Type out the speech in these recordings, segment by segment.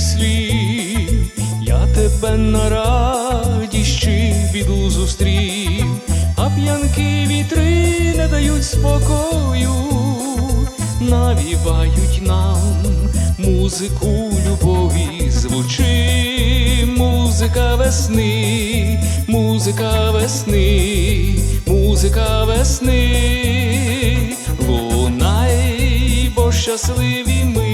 слів, я тебе на чи біду зустрів, а п'янки вітри не дають спокою, навівають нам музику любові, звучи. Музика весни, музика весни, музика весни, лунай, бо щасливі ми,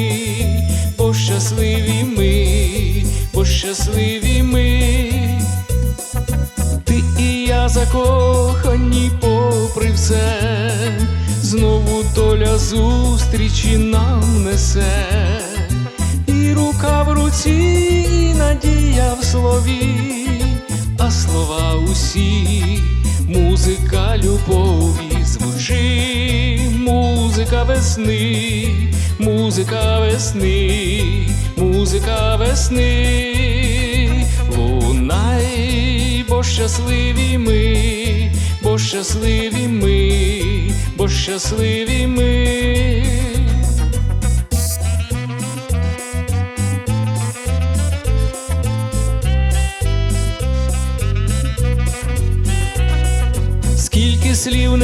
щасливі ми, бо щасливі ми. Ти і я закохані попри все, знову доля зустрічі нам несе, і рука в руці, і надія в слові, а слова усі, музика любові звучи, музика весни, музика весни, музика весни, лунай, бо щасливі ми, бо щасливі ми, бо щасливі ми.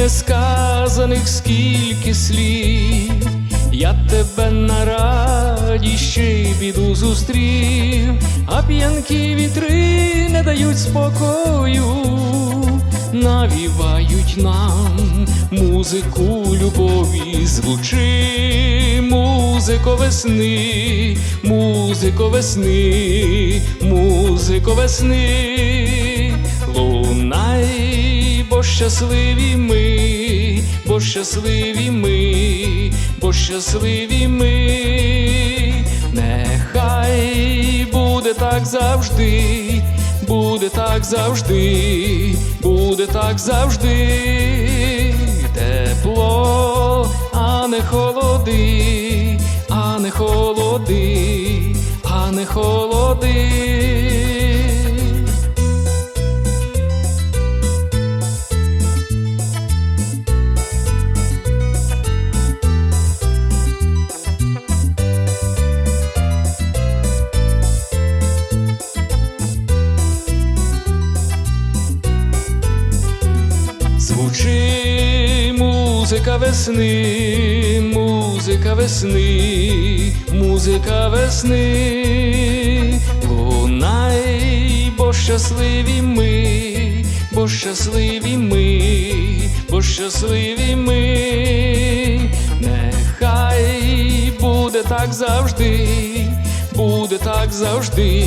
Скільки слів не сказаних, скільки слів, я тебе на й біду зустрів, а п'янкі вітри не дають спокою, навівають нам музику любові, звучи, музико весни, музико весни, музико весни, лунай, щасливі ми, бо щасливі ми, бо щасливі ми, нехай буде так завжди, буде так завжди, буде так завжди, тепло, а не холоди, а не холоди, а не холоди. Звучи музика весни, музика весни, музика весни, лунай, бо щасливі ми, бо щасливі ми, бо щасливі ми, нехай буде так завжди, буде так завжди,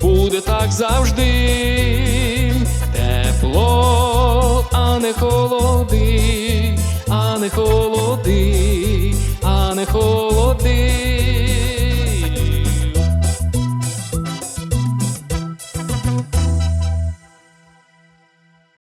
буде так завжди, тепло, а не холоди, а не холоди,